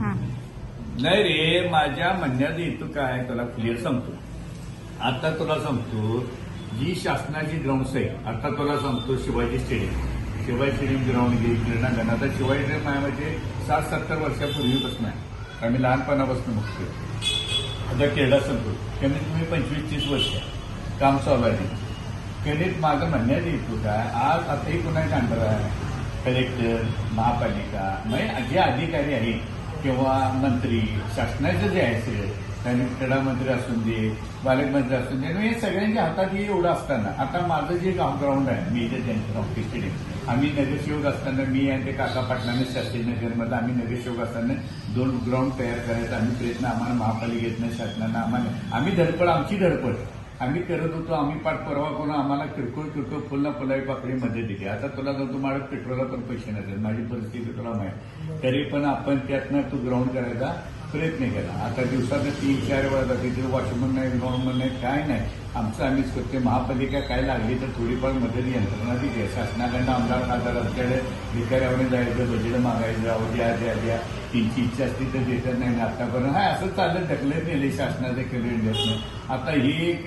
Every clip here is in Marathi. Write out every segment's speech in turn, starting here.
नाही रे माझ्या म्हणण्यात येतो काय? तुला क्लिअर सांगतो. आता तुला सांगतो जी शासनाची ग्राउंड्स आहे आता तुला सांगतो Shivaji stadium Shivaji stadium ground घे क्रीडांगण आता शिवाजी स्टेडियम आहे म्हणजे सात सत्तर वर्षापूर्वीपासून आहे. आम्ही लहानपणापासून बघतोय. आता क्रीडा सांगतो कमीत कमी पंचवीस तीस वर्ष काम चालू आहे. कमीत माझं म्हणण्यात येतो काय? आज आताही कुणाच्या अंडर आहे. कलेक्टर महापालिका म्हणजे जे अधिकारी आहेत किंवा मंत्री शासनाचे जे आहे त्यांनी क्रीडामंत्री असून दे बालकमंत्री असून दे हे सगळ्यांच्या हातात हे एवढं असताना आता माझं जे गाव ग्राउंड आहे मी जे त्यांचं हॉकी स्टेडियम आम्ही नगरसेवक असताना मी आणि ते काका पाटणाने शास्त्री नगरमध्ये आम्ही नगरसेवक असताना दोन ग्राउंड तयार करायचा आम्ही प्रयत्न आम्हाला महापालिकेतनं शासनानं आम्हाला आम्ही धडपड आमची धडपड. आम्ही करत होतो आम्ही पाठपुरावा करून आम्हाला किरकोळ किरकोळ फुलना फुलावी पाकडी मध्ये दिली. आता तुला जर तुम्हाला पेट्रोलला पण पैसे नसेल माझी परिस्थिती तुला माहीत. तरी पण आपण त्यातनं तू ग्राउंड करायचा प्रयत्न केला. आता दिवसात तीन चार वेळा जाते तिथे वॉचमन नाही ग्राउंडमन नाही काय नाही. आमचं आम्ही स्वतः महापालिका काय लागली तर थोडीफार मदत यंत्रणा दिली आहे शासनाकडनं आमदार खासदार असल्याकडे भिकाऱ्यावर जायचं बजेट मागायचं अहो द्या द्या द्या. त्यांची इच्छा असली तर देतात नाही ना आतापर्यंत. हा असं चालत ढकलत नेले शासनाचे क्रेडिट आता ही एक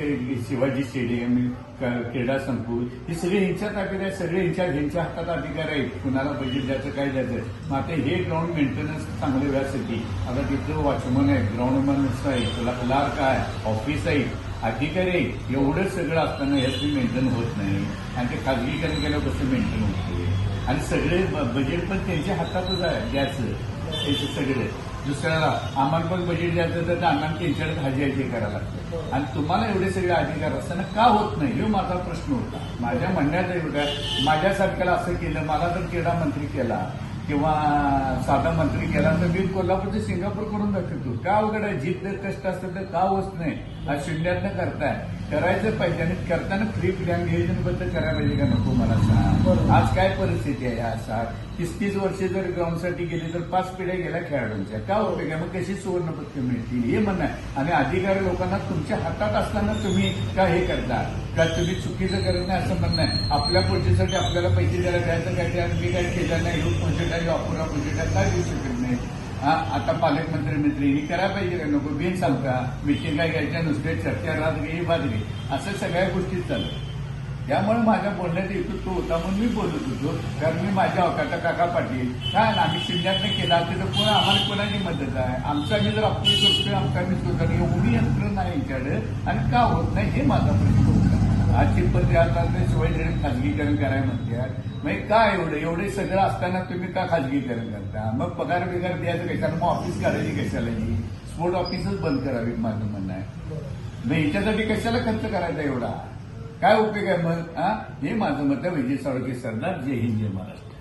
शिवाजी स्टेडियम क्रीडा संकुल ही सगळे ह्यांच्या ताब्यात आहे सगळे ह्यांच्या ह्यांच्या हातात अधिकार आहेत. कुणाला बजेट द्यायचं काय द्यायचं? मग आता हे ग्राउंड मेंटेनन्स चांगलं व्यासाठी आता तिथं वॉचमन आहे ग्राउंडमन आहे. तुला क्लार्क आहे ऑफिस आहे. अधिकारी एवढं सगळं असताना याचं मेंटेन होत नाही. आणि ते खाजगीकरण केल्यावर कसं मेंटेन होते आणि सगळे बजेट पण त्यांच्या हातातच आहे द्यायचं हे सगळे. दुसऱ्याला आम्हाला पण बजेट द्यायचं तर आम्हाला त्यांच्याकडे हाजी हाजी करायला लागतं. आणि तुम्हाला एवढे सगळे अधिकार असताना का होत नाही? हे माझा प्रश्न होता. माझ्या म्हणण्यात एवढा माझ्यासारख्याला असं केलं मला जर क्रीडा मंत्री केला. किंवा साधा मंत्री केला तर मी कोल्हापूर ते सिंगापूर करून दाखवतो. का अवघड आहे? जिद्द कष्ट असतं तर का होत नाही? हा शून्यातनं करताय. करायचं पाहिजे आणि करताना फ्री प्लॅन नियोजनबद्ध करायला पाहिजे का नको मला सांग? आज काय परिस्थिती आहे असा तीस तीस वर्षे जर ग्राउंडसाठी गेली तर पाच पिढ्या गेल्या खेळाडूंच्या. का उपयोग आहे? मग कशी सुवर्ण पदकं मिळतील? हे म्हणणं आहे. आणि अधिकारी लोकांना तुमच्या हातात असताना तुम्ही का हे करता का तुम्ही चुकीचं करत नाही असं म्हणणं आहे? आपल्या प्रोजेक्टसाठी आपल्याला पैसे द्यायला द्यायचं काय? ते आणि मी काय केलं नाही? ह्यो अपुरा प्रोजेक्ट आहे काय देऊ शकत नाही? हा आता पालकमंत्री मंत्री ही करायला पाहिजे का? नको बिन सांगता. मिटिंग काय घ्यायच्या नुसते चर्चा रात गे बाद असं सगळ्या गोष्टी चालू त्यामुळे माझ्या बोलण्यात येतो तो होता म्हणून मी बोलत होतो. कारण मी माझ्या अवकाटा काका पाटील. काय ना आम्ही शून्यातनं केला तर कोण आम्हाला कोणाची मदत आहे? आमचा मी जर आपली करतोय आमचा मी करतो एवढी यंत्रणा आहे यांच्याकडे आणि का होत नाही हे माझा प्रश्न आजची पत्र आता शिवाय जरी खाजगीकरण करायला म्हणतात म्हणजे का एवढं? एवढे सगळं असताना तुम्ही का खाजगीकरण करता? मग पगार बिगार द्यायचं कशाला? मग ऑफिस काढायची कशाला ही? स्पोर्ट ऑफिसच बंद करावी माझं म्हणणं आहे. मग याच्यासाठी कशाला खर्च करायचा एवढा? काय उपयोग आहे मग? हा हे माझं मत आहे. विजय साळके सरदार. जय हिंद जय महाराष्ट्र.